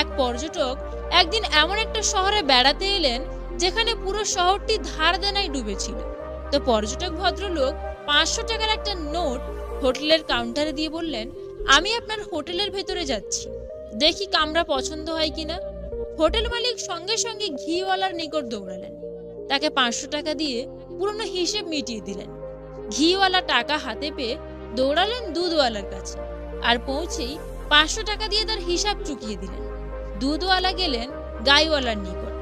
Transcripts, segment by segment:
এক পর্যটক একদিন এমন একটা শহরে বেড়াতে এলেন যেখানে পুরো শহরটি ধার দেনায় ডুবেছিল। তো পর্যটক ভদ্রলোক পাঁচশো টাকার একটা নোট হোটেলের কাউন্টারে দিয়ে বললেন, আমি আপনার হোটেলের ভেতরে যাচ্ছি। দেখি কামরা পছন্দ হয় কিনা। হোটেল মালিক সঙ্গে সঙ্গে ঘিওয়ালার নিকট দৌড়ালেন। তাকে পাঁচশো টাকা দিয়ে পুরনো হিসেব মিটিয়ে দিলেন। ঘিওয়ালা টাকা হাতে পেয়ে দৌড়ালেন দুধওয়ালার কাছে। আর পৌঁছেই পাঁচশো টাকা দিয়ে তার হিসাব চুকিয়ে দিলেন। দুধওয়ালা গেলেন গাইওয়ালার নিকট।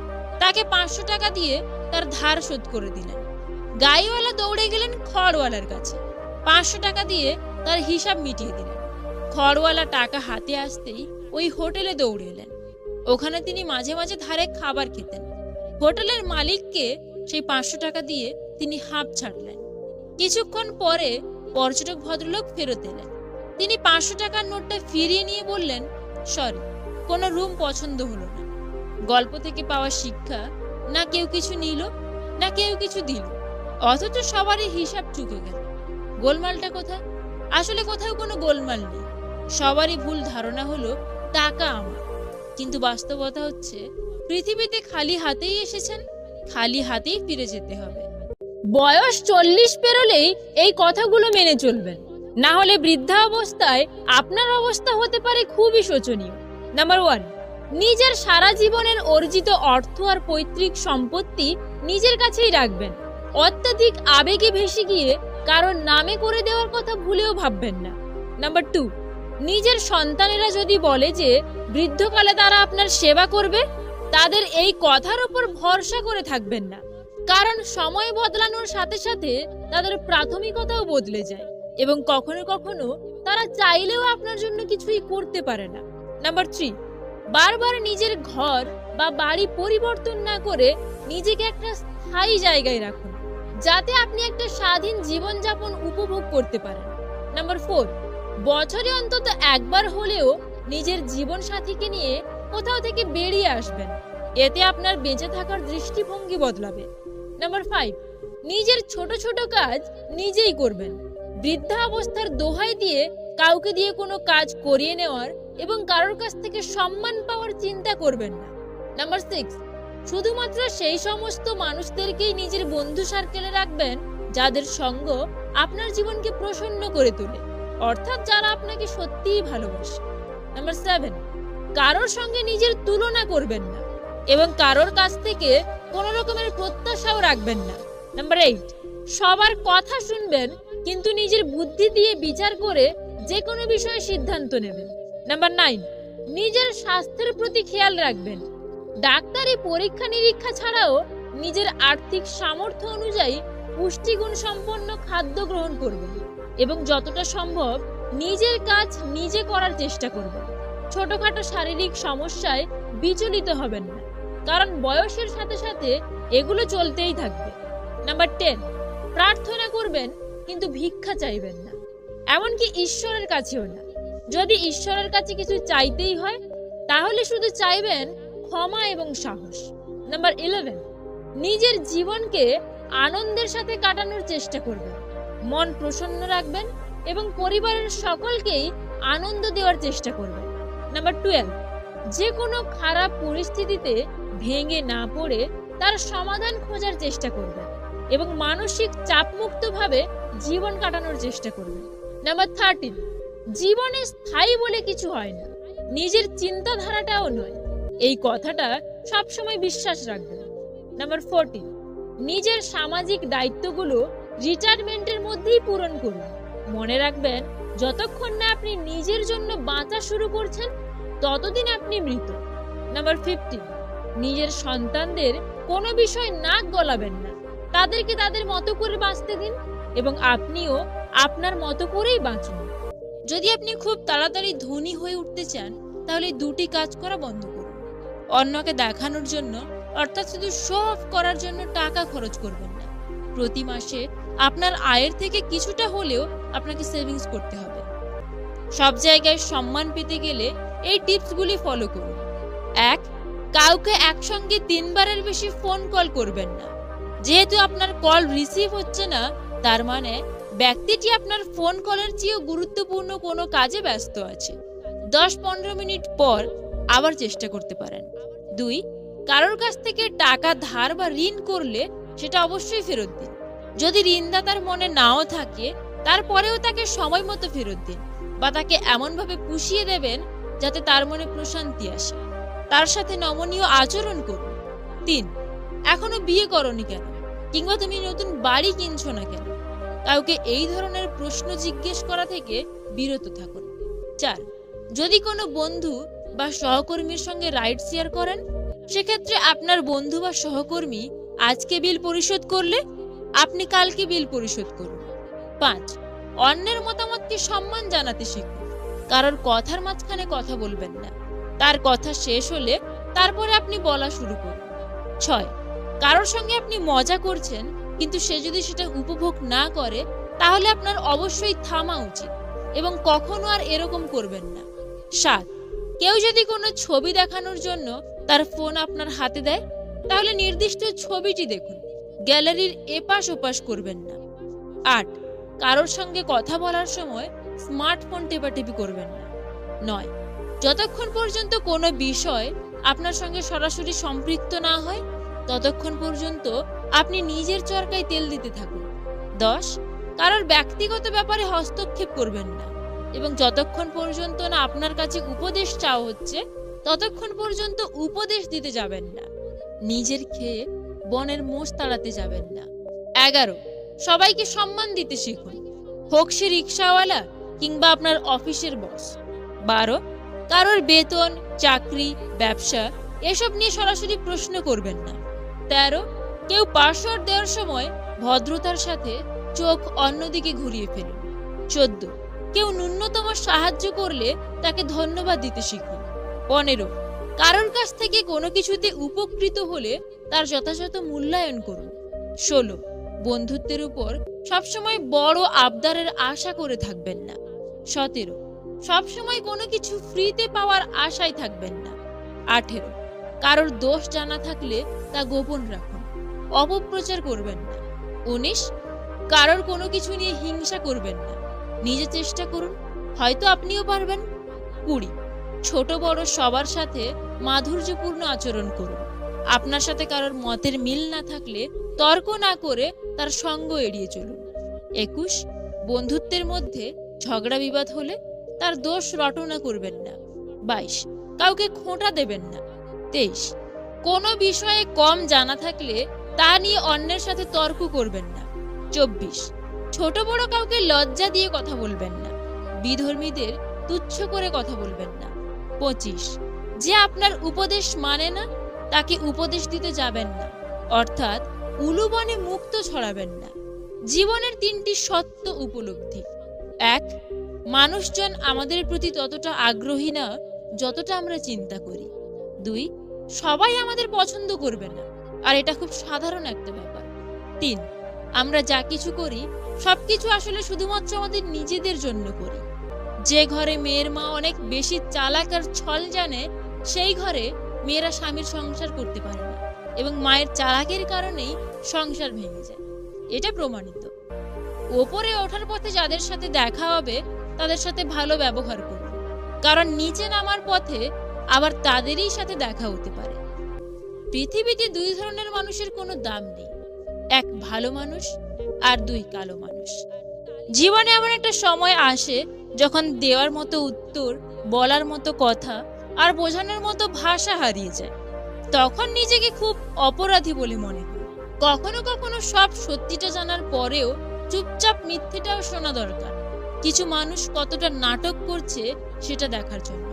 তাকে পাঁচশো টাকা দিয়ে তার ধার শোধ করে দিলেন। গাইওয়ালা দৌড়ে গেলেন খড়ওয়ালার কাছে। পাঁচশো টাকা দিয়ে তার হিসাব মিটিয়ে দিলেন। খড়ওয়ালা টাকা হাতে আসতেই ওই হোটেলে দৌড়ে এলেন। ওখানে তিনি মাঝে মাঝে ধারে খাবার খেতেন। হোটেলের মালিককে সেই পাঁচশো টাকা দিয়ে তিনি হাঁপ ছাড়লেন। কিছুক্ষণ পরে পর্যটক ভদ্রলোক ফেরত এলেন। তিনি পাঁচশো টাকার নোটটা ফিরিয়ে নিয়ে বললেন, সরি। কোনো রুম পছন্দ হলো না। গল্প থেকে পাওয়া শিক্ষা না কেউ কিছু নিল, না কেউ কিছু দিল। অথচ সবারই হিসাব চুকে গেল। গোলমালটা কোথায়? আসলে কোথাও কোনো গোলমাল নেই। সবারই ভুল ধারণা হলো টাকা আমার। কিন্তু বাস্তবতা হচ্ছে, পৃথিবীতে খালি হাতেই এসেছেন, খালি হাতেই ফিরে যেতে হবে। বয়স চল্লিশ পেরোলেই এই কথাগুলো মেনে চলবেন। না হলে বৃদ্ধা অবস্থায় আপনার অবস্থা হতে পারে খুবই শোচনীয়। নাম্বার ওয়ান নিজের সারা জীবনের অর্জিত অর্থ আর পৈতৃক সম্পত্তি নিজের কাছেই রাখবেন। অত্যাধিক আবেগে ভেসে গিয়ে কারোর নামে করে দেওয়ার কথা ভুলেও ভাববেন না। নাম্বার টু নিজের সন্তানেরা যদি বলে যে বৃদ্ধকালে তারা আপনার সেবা করবে, তাদের এই কথার উপর ভরসা করে থাকবেন না। কারণ সময় বদলানোর সাথে সাথে তাদের প্রাথমিকতাও বদলে যায় এবং কখনো কখনো তারা চাইলেও আপনার জন্য কিছুই করতে পারে না। নাম্বার থ্রি বারবার নিজের ঘর বা বাড়ি পরিবর্তন না করে নিজেকে একটা স্থায়ী জায়গায় রাখুন, যাতে আপনি একটা স্বাধীন জীবনযাপন উপভোগ করতে পারেন। নাম্বার ফোর বছরে অন্তত একবার হলেও নিজের জীবন সাথীকে নিয়ে কোথাও থেকে বেরিয়ে আসবেন, এতে আপনার বেঁচে থাকার দৃষ্টিভঙ্গি বদলাবে। নাম্বার ফাইভ নিজের ছোট ছোট কাজ নিজেই করবেন বৃদ্ধা অবস্থার দোহাই দিয়ে কাউকে দিয়ে কোনো কাজ করিয়ে নেওয়ার এবং কারোর কাছ থেকে সম্মান পাওয়ার চিন্তা করবেন না। নাম্বার সিক্স শুধুমাত্র সেই সমস্ত মানুষদেরকেই নিজের বন্ধু সার্কেলে রাখবেন যাদের সঙ্গ আপনার জীবনকে প্রসন্ন করে তোলে, অর্থাৎ যারা আপনাকে সত্যিই ভালোবাসে। নাম্বার সেভেন কারোর সঙ্গে নিজের তুলনা করবেন না এবং কারোর কাছ থেকে কোনো রকমের প্রত্যাশাও রাখবেন না। নাম্বার এইট সবার কথা শুনবেন কিন্তু নিজের বুদ্ধি দিয়ে বিচার করে যে কোনো বিষয়ে সিদ্ধান্ত নেবেন। নাম্বার নাইন নিজের স্বাস্থ্যের প্রতি খেয়াল রাখবেন। ডাক্তারি পরীক্ষা নিরীক্ষা ছাড়াও নিজের আর্থিক সামর্থ্য অনুযায়ী পুষ্টিগুণ সম্পন্ন খাদ্য গ্রহণ করবেন এবং যতটা সম্ভব নিজের কাজ নিজে করার চেষ্টা করবেন। ছোটখাটো শারীরিক সমস্যায় বিচলিত হবেন না, কারণ বয়সের সাথে সাথে এগুলো চলতেই থাকবে। নাম্বার টেন প্রার্থনা করবেন কিন্তু ভিক্ষা চাইবেন না, এমনকি ঈশ্বরের কাছেও না। যদি ঈশ্বরের কাছে কিছু চাইতেই হয়, তাহলে শুধু চাইবেন ক্ষমা এবং সাহস। নাম্বার ইলেভেন নিজের জীবনকে আনন্দের সাথে কাটানোর চেষ্টা করবেন। মন প্রসন্ন রাখবেন এবং পরিবারের সকলকেই আনন্দ দেওয়ার চেষ্টা করবেন। নাম্বার টুয়েলভ যে কোনো খারাপ পরিস্থিতিতে ভেঙে না পড়ে তার সমাধান খোঁজার চেষ্টা করবেন এবং মানসিক চাপমুক্তভাবে জীবন কাটানোর চেষ্টা করবেন। নাম্বার থার্টিন জীবনে স্থায়ী বলে কিছু হয় না। নিজের চিন্তাধারাটাও নয়। এই কথাটা সবসময় বিশ্বাস রাখবেন। নাম্বার ফোরটিন নিজের সামাজিক দায়িত্বগুলো রিটায়ারমেন্টের মধ্যেই পূরণ করুন। মনে রাখবেন, যতক্ষণ না আপনি নিজের জন্য বাঁচা শুরু করছেন, ততদিন আপনি মৃত। নাম্বার ফিফটিন নিজের সন্তানদের কোনো বিষয় নাক গলাবেন না। তাদেরকে তাদের মতো করে বাঁচতে দিন এবং আপনিও আপনার মতো করেই বাঁচুন। যদি আপনি খুব তাড়াতাড়ি ধনী হয়ে উঠতে চান, তাহলে দুটি কাজ করা বন্ধ করুন। অন্যকে দেখানোর জন্য, অর্থাৎ শুধু শো অফ করার জন্য টাকা খরচ করবেন না। প্রতি মাসে আপনার আয়ের থেকে কিছুটা হলেও আপনাকে সেভিংস করতে হবে। সব জায়গায় সম্মান পেতে গেলে এই টিপসগুলি ফলো করুন। এক, কাউকে একসঙ্গে তিনবারের বেশি ফোন কল করবেন না। যেহেতু আপনার কল রিসিভ হচ্ছে না তার মানে ব্যক্তিটি আপনার ফোন কলের চেয়েও গুরুত্বপূর্ণ কোনো কাজে ব্যস্ত আছে। দশ পনেরো মিনিট পর আবার চেষ্টা করতে পারেন। দুই, কারোর কাছ থেকে টাকা ধার বা ঋণ করলে সেটা অবশ্যই ফেরত দিন। যদি ঋণদাতার মনে নাও থাকে, তারপরেও তাকে সময় মতো ফেরত দিন বা তাকে এমনভাবে পুষিয়ে দেবেন যাতে তার মনে প্রশান্তি আসে। তার সাথে নমনীয় আচরণ করুন। তিন, এখনও বিয়ে করনি কেন? কিংবা তুমি নতুন বাড়ি কিনছো না কেন? কাউকে এই ধরনের প্রশ্ন জিজ্ঞেস করা থেকে বিরত থাকুন। চার, যদি কোনো বন্ধু বা সহকর্মীর সঙ্গে রাইড শেয়ার করেন, সেক্ষেত্রে আপনার বন্ধু বা সহকর্মী আজকে বিল পরিশোধ করলে আপনি কালকে বিল পরিশোধ করুন। পাঁচ, অন্যের মতামতকে সম্মান জানাতে শিখুন। কারোর কথার মাঝখানে কথা বলবেন না। তার কথা শেষ হলে তারপরে আপনি বলা শুরু করুন। ছয় কারোর সঙ্গে আপনি মজা করছেন, কিন্তু সে যদি সেটা উপভোগ না করে, তাহলে আপনার অবশ্যই থামা উচিত এবং কখনো আর এরকম করবেন না। সাত, কেউ যদি কোনো ছবি দেখানোর জন্য তার ফোন আপনার হাতে দেয়, তাহলে নির্দিষ্ট ছবিটি দেখুন। গ্যালারির এপাশ ওপাশ করবেন না। আট, কারোর সঙ্গে কথা বলার সময় স্মার্টফোন টেপাটেপি করবেন না। নয়, যতক্ষণ পর্যন্ত কোনো বিষয় আপনার সঙ্গে সরাসরি সম্পৃক্ত না হয় ততক্ষণ পর্যন্ত আপনি নিজের চরকায় তেল দিতে থাকুন। দশ, কারোর ব্যক্তিগত ব্যাপারে হস্তক্ষেপ করবেন না। এবং যতক্ষণ পর্যন্ত না আপনার কাছে উপদেশ চাওয়া হচ্ছে, ততক্ষণ পর্যন্ত উপদেশ দিতে যাবেন না। নিজের খেয়ে বনের মোষ তাড়াতে যাবেন না। এগারো, সবাইকে সম্মান দিতে শিখুন। হোক সে রিক্সাওয়ালা কিংবা আপনার অফিসের বস। বারো, কারোর বেতন, চাকরি, ব্যবসা, এসব নিয়ে সরাসরি প্রশ্ন করবেন না। তেরো, কেউ পাসওয়ার্ড দেওয়ার সময় ভদ্রতার সাথে চোখ অন্যদিকে ঘুরিয়ে ফেলুন। চোদ্দ, কেউ ন্যূনতম সাহায্য করলে তাকে ধন্যবাদ দিতে শিখুন। পনেরো, কারোর কাছ থেকে কোনো কিছুতে উপকৃত হলে তার যথাযথ মূল্যায়ন করুন। ষোলো, বন্ধুত্বের উপর সবসময় বড় আবদারের আশা করে থাকবেন না। সতেরো, সবসময় কোনো কিছু ফ্রিতে পাওয়ার আশায় থাকবেন না। আঠেরো কারোর দোষ জানা থাকলে তা গোপন রাখুন। অপপ্রচার করবেন না। উনিশ, কারোর কোনো কিছু নিয়ে হিংসা করবেন না। নিজে চেষ্টা করুন, হয়তো আপনিও পারবেন। কুড়ি, ছোট বড় সবার সাথে মাধুর্যপূর্ণ আচরণ করুন। আপনার সাথে কারোর মতের মিল না থাকলে তর্ক না করে তার সঙ্গ এড়িয়ে চলুন। একুশ, বন্ধুত্বের মধ্যে ঝগড়া বিবাদ হলে তার দোষ রটনা করবেন না। বাইশ, কাউকে খোঁটা দেবেন না। তেইশ। কোনো বিষয়ে কম জানা থাকলে তা নিয়ে অন্যের সাথে তর্ক করবেন না। চব্বিশ। ছোট বড় কাউকে লজ্জা দিয়ে কথা বলবেন না। বিধর্মীদের তুচ্ছ করে কথা বলবেন না। পঁচিশ। যে আপনার উপদেশ মানে না, তাকে উপদেশ দিতে যাবেন না। অর্থাৎ উলুবনে মুক্ত ছড়াবেন না। জীবনের তিনটি সত্য উপলব্ধি। এক, মানুষজন আমাদের প্রতি ততটা আগ্রহী না, যতটা আমরা চিন্তা করি। দুই, সবাই আমাদের পছন্দ করবে না। আর এটা খুব সাধারণ একটা ব্যাপার। তিন, আমরা যা কিছু করি, সবকিছু আসলে শুধুমাত্র আমাদের নিজেদের জন্য করি। যে ঘরে মেয়ের মা অনেক বেশি চালাক আর ছল জানে, সেই ঘরে মেয়েরা স্বামীর সংসার করতে পারে না এবং মায়ের চালাকের কারণেই সংসার ভেঙে যায়। এটা প্রমাণিত। ওপরে ওঠার পথে যাদের সাথে দেখা হবে, তাদের সাথে ভালো ব্যবহার করুন কারণ নিচে নামার পথে আবার তাদেরই সাথে দেখা হতে পারে। পৃথিবীতে দুই ধরনের মানুষের কোনো দাম নেই। এক ভালো মানুষ আর দুই কালো মানুষ। জীবনে এমন একটা সময় আসে যখন দেওয়ার মতো উত্তর, বলার মতো কথা আর বোঝানোর মতো ভাষা হারিয়ে যায়। তখন নিজেকে খুব অপরাধী বলে মনে হয়। কখনো কখনো সব সত্যিটা জানার পরেও চুপচাপ মিথ্যেটাও শোনা দরকার। কিছু মানুষ কতটা নাটক করছে সেটা দেখার জন্য।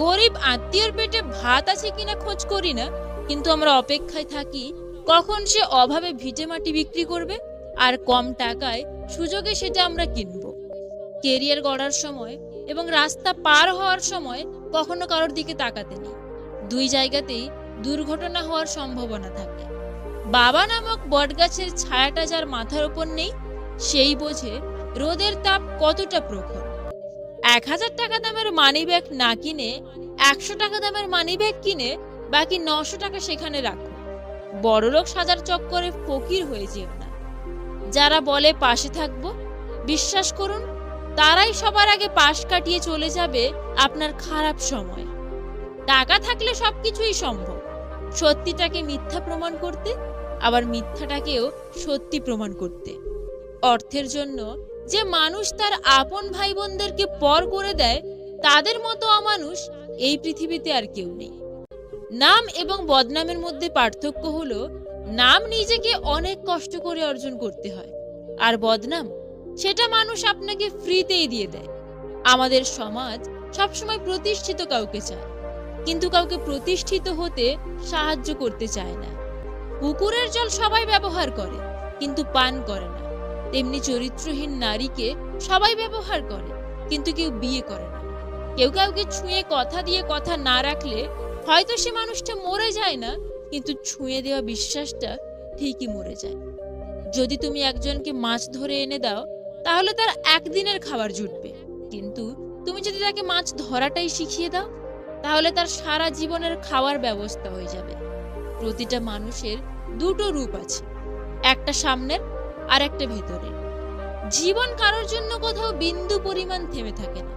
গরিব আত্মীয়র পেটে ভাত আছে কিনা খোঁজ করি না, কিন্তু আমরা অপেক্ষায় থাকি কখন সে অভাবে ভিটে মাটি বিক্রি করবে আর কম টাকায় সুযোগে সেটা আমরা কিনব। কেরিয়ার গড়ার সময় এবং রাস্তা পার হওয়ার সময় কখনো কারোর দিকে তাকাতে নেই। দুই জায়গাতেই দুর্ঘটনা হওয়ার সম্ভাবনা থাকে। বাবা নামক বটগাছের ছায়াটা যার মাথার ওপর নেই, সেই বোঝে রোদের তাপ কতটা প্রখর। এক হাজার টাকা দামের মানি ব্যাগ না কিনে, একশো টাকা দামের মানি ব্যাগ কিনে, বাকি নশো টাকা সেখানে রাখো। বড়লোক সাজার চক্করে ফকির হয়ে যেও না। যারা বলে পাশে থাকব, বিশ্বাস করুন, তারাই সবার আগে পাশ কাটিয়ে চলে যাবে আপনার খারাপ সময়। টাকা থাকলে সবকিছুই সম্ভব। সত্যিটাকে মিথ্যা প্রমাণ করতে, আবার মিথ্যাটাকেও সত্যি প্রমাণ করতে। অর্থের জন্য যে মানুষ তার আপন ভাই বোনদেরকে পর করে দেয়, তাদের মতো অমানুষ এই পৃথিবীতে আর কেউ নেই। নাম এবং বদনামের মধ্যে পার্থক্য হলো, নাম নিজেকে অনেক কষ্ট করে অর্জন করতে হয়, আর বদনাম সেটা মানুষ আপনাকে ফ্রিতেই দিয়ে দেয়। আমাদের সমাজ সবসময় প্রতিষ্ঠিত কাউকে চায়, কিন্তু কাউকে প্রতিষ্ঠিত হতে সাহায্য করতে চায় না। পুকুরের জল সবাই ব্যবহার করে, কিন্তু পান করে না। তেমনি চরিত্রহীন নারীকে সবাই ব্যবহার করে, কিন্তু কেউ বিয়ে করে না। কেউ কাউকে ছুঁয়ে কথা দিয়ে কথা না রাখলে হয়তো সে মানুষটা মরে যায় না, কিন্তু ছুঁয়ে দেওয়া বিশ্বাসটা ঠিকই মরে যায়। যদি তুমি একজনকে মাছ ধরে এনে দাও, তাহলে তার একদিনের খাবার জুটবে। কিন্তু তুমি যদি তাকে মাছ ধরাটাই শিখিয়ে দাও, তাহলে তার সারা জীবনের খাওয়ার ব্যবস্থা হয়ে যাবে। প্রতিটা মানুষের দুটো রূপ আছে। একটা সামনের আর একটা ভেতরের জীবন কারোর জন্য কোথাও বিন্দু পরিমাণ থেমে থাকে না,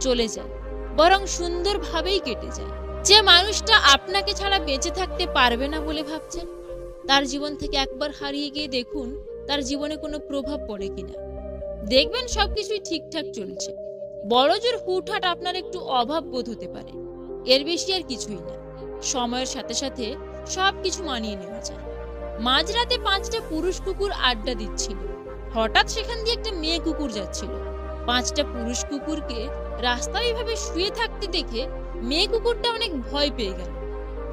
চলে যায়, বরং সুন্দরভাবেই কেটে যায়। যে মানুষটা আপনাকে ছাড়া বেঁচে থাকতে পারবে না বলে ভাবছেন, তার জীবন থেকে একবার হারিয়ে গিয়ে দেখুন তার জীবনে কোনো প্রভাব পড়ে কিনা। দেখবেন সবকিছুই ঠিকঠাক চলছে। বড় জোর হুটহাট আপনার একটু অভাব বোধ হতে পারে। এর বেশি আর কিছুই না। সময়ের সাথে সাথে সব কিছু মানিয়ে নেওয়া যায়। মাঝরাতে পাঁচটা পুরুষ কুকুর আড্ডা দিচ্ছিল। হঠাৎ সেখান দিয়ে একটা মেয়ে কুকুর যাচ্ছিল। পাঁচটা পুরুষ কুকুরকে রাস্তায় এইভাবে শুয়ে থাকতে দেখে মেয়ে কুকুরটা অনেক ভয় পেয়ে গেল।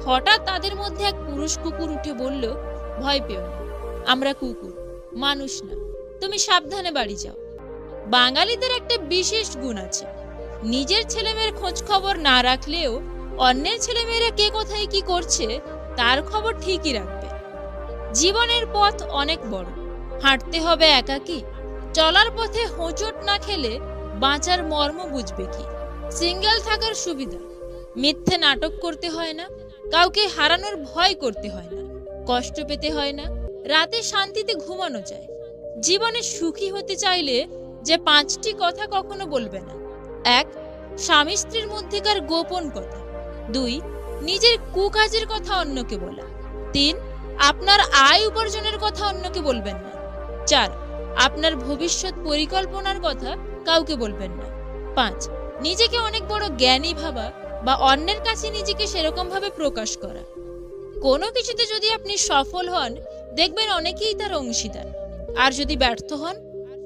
হঠাৎ তাদের মধ্যে এক পুরুষ কুকুর উঠে বলল, ভয় পেও না, আমরা কুকুর, মানুষ না, তুমি সাবধানে বাড়ি যাও। বাঙালিদের একটা বিশেষ গুণ আছে। নিজের ছেলেমেয়ের খোঁজ খবর না রাখলেও অন্যের ছেলেমেয়েরা কে কোথায় কি করছে, তার খবর ঠিকই রাখবে জীবনের পথ অনেক বড়। হাঁটতে হবে একাকী। চলার পথে হোঁচট না খেলে বাঁচার মর্ম বুঝবে কি? সিঙ্গেল থাকার সুবিধা। মিথ্যে নাটক করতে হয় না। কাউকে হারানোর ভয় করতে হয় না। কষ্ট পেতে হয় না। রাতে শান্তিতে ঘুমানো যায়। জীবনে সুখী হতে চাইলে যে পাঁচটি কথা কখনো বলবে না। এক, স্বামী স্ত্রীর মধ্যেকার গোপন কথা। দুই, নিজের কুকাজের কথা অন্যকে বলা। তিন আপনার আয় উপার্জনের কথা অন্যকে বলবেন না। চার, আপনার ভবিষ্যৎ পরিকল্পনার কথা কাউকে বলবেন না। পাঁচ, নিজেকে অনেক বড় জ্ঞানী ভাবা বা অন্যের কাছে নিজেকে সেরকম ভাবে প্রকাশ করা। কোনো কিছুতে যদি আপনি সফল হন, দেখবেন অনেকেই তার অংশীদার। আর যদি ব্যর্থ হন,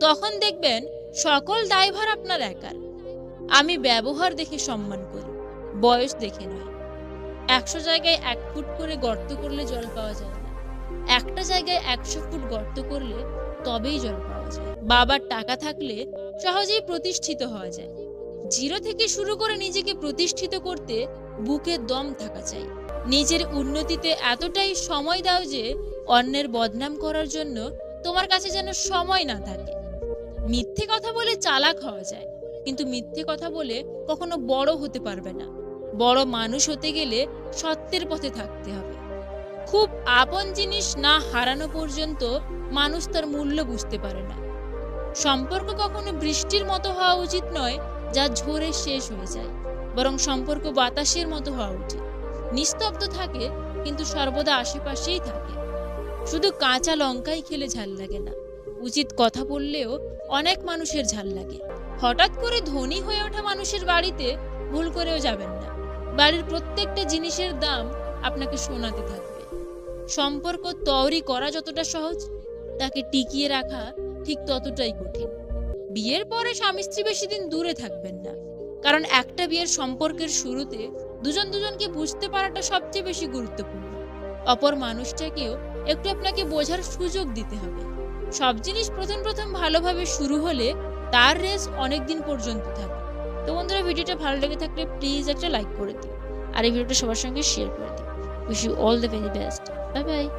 তখন দেখবেন সকল দায়ভার আপনার একার। আমি ব্যবহার দেখে সম্মান করি, বয়স দেখে নয়। একশো জায়গায় এক ফুট করে গর্ত করলে জল পাওয়া যায়। একটা জায়গায় একশো ফুট গর্ত করলে তবেই জল পাওয়া যায়। বাবার টাকা থাকলে সহজেই প্রতিষ্ঠিত হওয়া যায়। জিরো থেকে শুরু করে নিজেকে প্রতিষ্ঠিত করতে বুকে দম থাকা চাই। নিজের উন্নতিতে এতটাই সময় দাও যে অন্যের বদনাম করার জন্য তোমার কাছে যেন সময় না থাকে। মিথ্যে কথা বলে চালাক হওয়া যায়, কিন্তু মিথ্যে কথা বলে কখনো বড় হতে পারবে না। বড় মানুষ হতে গেলে সত্যের পথে থাকতে হবে। খুব আপন জিনিস না হারানো পর্যন্ত মানুষ তার মূল্য বুঝতে পারে না। সম্পর্ক কখনো বৃষ্টির মতো হওয়া উচিত নয়, যা ঝরে শেষ হয়ে যায়, বরং সম্পর্ক বাতাসের মতো হওয়া উচিত। নিস্তব্ধ থাকে, কিন্তু সর্বদা আশেপাশেই থাকে। শুধু কাঁচা লঙ্কাই খেলে ঝাল লাগে না। উচিত কথা বললেও অনেক মানুষের ঝাল লাগে। হঠাৎ করে ধনী হয়ে ওঠা মানুষের বাড়িতে ভুল করেও যাবেন না। বাড়ির প্রত্যেকটা জিনিসের দাম আপনাকে শোনাতে থাকবে। সম্পর্ক তৈরি করা যতটা সহজ, তাকে টিকিয়ে রাখা ঠিক ততটাই কঠিন। বিয়ের পরে স্বামী স্ত্রী বেশি দিন দূরে থাকবেন না। কারণ একটা বিয়ের সম্পর্কের শুরুতে দুজন দুজনকে বুঝতে পারাটা সবচেয়ে বেশি গুরুত্বপূর্ণ। অপর মানুষটাকেও একটু আপনাকে বোঝার সুযোগ দিতে হবে। সব জিনিস প্রথম প্রথম ভালোভাবে শুরু হলে তার রেস অনেক দিন পর্যন্ত থাকে। তো বন্ধুরা, ভিডিওটা ভালো লেগে থাকলে প্লিজ একটা লাইক করে দিন। আর এই ভিডিওটা সবার সঙ্গে শেয়ার করে দিও Wish you all the very best. Bye bye.